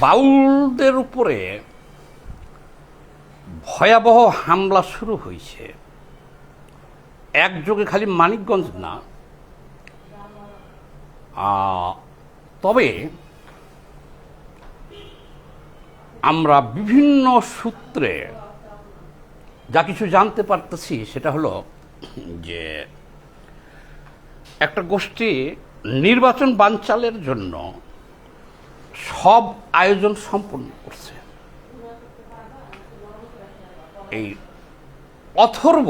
বাউলদের উপরে ভয়াবহ হামলা শুরু হয়েছে। একযোগে খালি মানিকগঞ্জ না। তবে আমরা বিভিন্ন সূত্রে যা কিছু জানতে পারতেছি সেটা হলো যে একটা গোষ্ঠী নির্বাচন বানচালের জন্য সব আয়োজন সম্পন্ন করছে। এই অথর্ব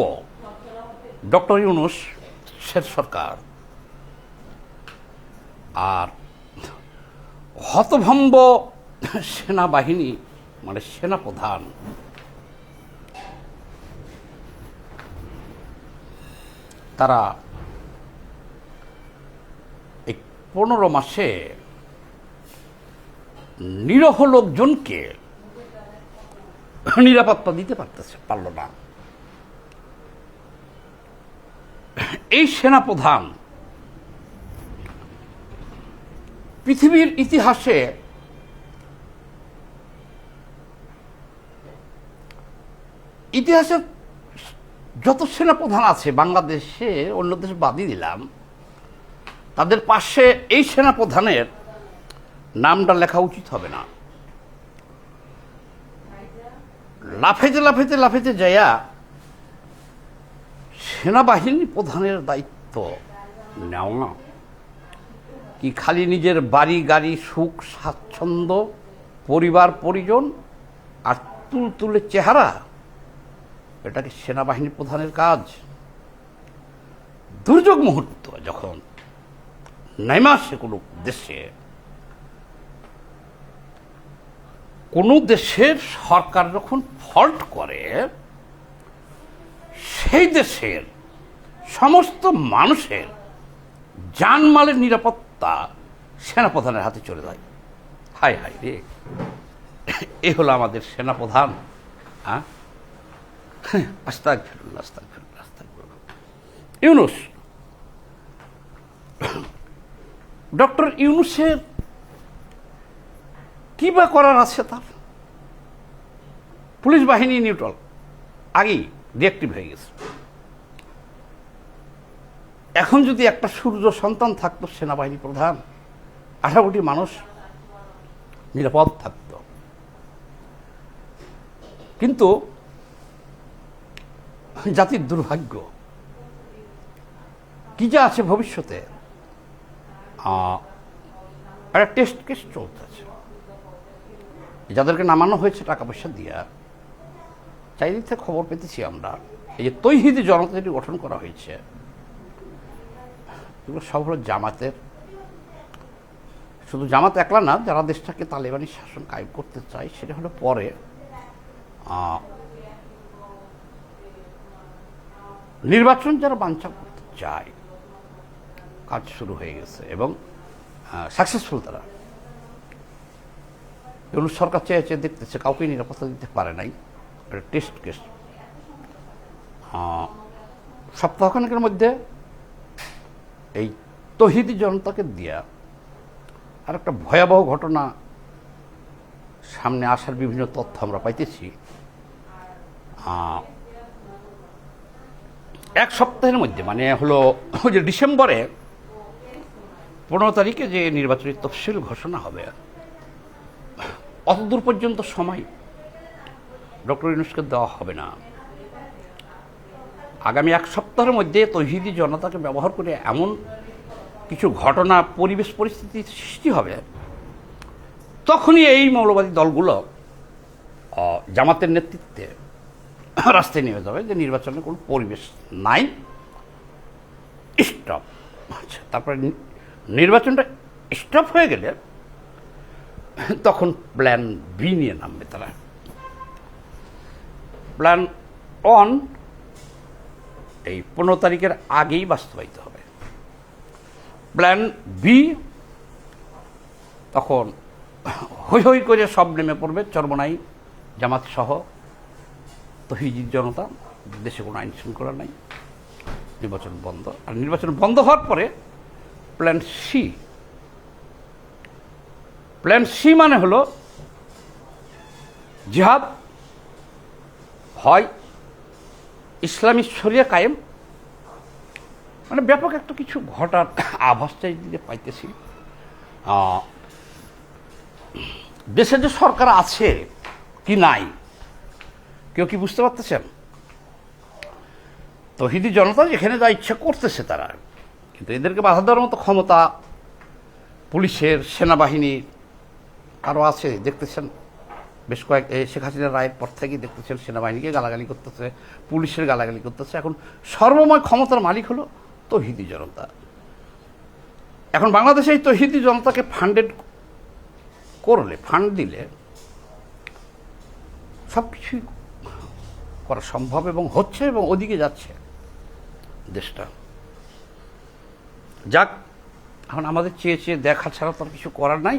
ডক্টর ইউনুস শের সরকার। আর হতভম্ব সেনাবাহিনী মানে সেনাপ্রধান। তারা এই পনেরো মাসে নিরহ লোকজনকে নিরাপত্তা দিতে পারতেছে, পারল না। এই সেনাপ্রধান পৃথিবীর ইতিহাসে ইতিহাসে যত সেনাপ্রধান আছে, বাংলাদেশে অন্য দেশ বাদই দিলাম, তাদের পাশে এই সেনাপ্রধানের নামটা লেখা উচিত হবে না। লাফেতে লাফেতে লাফেতে যাইয়া সেনাবাহিনী প্রধানের দায়িত্ব নেওয়া কি খালি নিজের বাড়ি, গাড়ি, সুখ, স্বাচ্ছন্দ্য, পরিবার, পরিজন আর তুলতুলে চেহারা, এটা কি সেনাবাহিনী প্রধানের কাজ? দুর্যোগ মুহূর্ত যখন নেমে আসে কোনো দেশে কোনো দেশের সরকার যখন ফল্ট করে, সেই দেশের সমস্ত মানুষের জানমালের নিরাপত্তা সেনাপ্রধানের হাতে চলে যায়। হাই হাই রে, এ হলো আমাদের সেনাপ্রধান হ্যাঁ? আস্তাক ইউনুস, ডক্টর ইউনুসের কি বা করার আছে তার? পুলিশ বাহিনী নিউট্রাল আগেই ডিঅ্যাক্টিভ হয়ে গেছে। এখন যদি একটা সূর্য সন্তান থাকতো, সেনাবাহিনী প্রধান আঠারো কোটি মানুষ নিরাপদ থাকত। কিন্তু জাতির দুর্ভাগ্য, কি যা আছে ভবিষ্যতে একটা টেস্ট কেস চলতেছে। যাদেরকে নামানো হয়েছে টাকা পয়সা দিয়া, চারিদিক থেকে খবর পেতেছি আমরা, এই যে তৈহিদি জনতা যেটি গঠন করা হয়েছে। এগুলো সব হলো জামাতের, শুধু জামাত একলা না, যারা দেশটাকে তালেবানি শাসন কায়েম করতে চায়, সেটা হলো পরে নির্বাচন যারা বাঞ্ছা করতে চায়, কাজ শুরু হয়ে গেছে এবং সাকসেসফুল তারা। ইউনুস সরকার চেয়ে চেয়ে দেখতেছে, কাউকে নিরাপত্তা দিতে পারে নাই। এটা টেস্ট কেস সপ্তাহখানেকের মধ্যে এই তহিদি জনতাকে দিয়া আর একটা ভয়াবহ ঘটনা সামনে আসার বিভিন্ন তথ্য আমরা পাইতেছি। এক সপ্তাহের মধ্যে মানে হলো ওই যে ডিসেম্বরে পনেরো তারিখে যে নির্বাচনী তফসিল ঘোষণা হবে অতদূর পর্যন্ত সময় ডক্টর ইউনুসকে দেওয়া হবে না। আগামী এক সপ্তাহের মধ্যে তহিদি জনতাকে ব্যবহার করে এমন কিছু ঘটনা, পরিবেশ, পরিস্থিতি সৃষ্টি হবে, তখনই এই মৌলবাদী দলগুলো জামাতের নেতৃত্বে রাস্তায় নেমে যাবে যে নির্বাচনের কোনো পরিবেশ নাই। স্টপ। আচ্ছা তারপরে নির্বাচনটা স্টপ হয়ে গেলে তখন প্ল্যান বি নিয়ে নামবে তারা। প্ল্যান অন এই পনেরো তারিখের আগেই বাস্তবায়িত হবে। প্ল্যান বি, তখন হই হই করে সব নেমে পড়বে চরমনাই জামাত সহ তহিজির জনতা, দেশে কোনো আইন শৃঙ্খলা নাই, নির্বাচন বন্ধ। আর নির্বাচন বন্ধ হওয়ার পরে প্ল্যান সি প্ল্যান সি মানে হলো জিহাদ হয় ইসলামী শরিয়া কায়েম। মানে ব্যাপক একটা কিছু ঘটার আভাসটাই দিতে পাইতেছি। আহ, দেশে যে সরকার আছে কি নাই কেউ কি বুঝতে পারতেছেন? তহিদি জনতা যেখানে যা ইচ্ছা করতেছে তারা। কিন্তু এদেরকে বাধা দেওয়ার মতো ক্ষমতা পুলিশের সেনাবাহিনীর আরও আছে, দেখতেছেন? বেশ কয়েক শেখ হাসিনার রায়ের পর থেকেই দেখতেছেন সেনাবাহিনীকে গালাগালি করতেছে, পুলিশের গালাগালি করতেছে। এখন সর্বময় ক্ষমতার মালিক হলো তহিদি জনতা। এখন বাংলাদেশে এই তহিদি জনতাকে ফান্ডেড করলে ফান্ড দিলে সব কিছুই করা সম্ভব এবং হচ্ছে এবং ওদিকে যাচ্ছে দেশটা। যাক, এখন আমাদের চেয়ে চেয়ে দেখা ছাড়া তো কিছু করার নাই।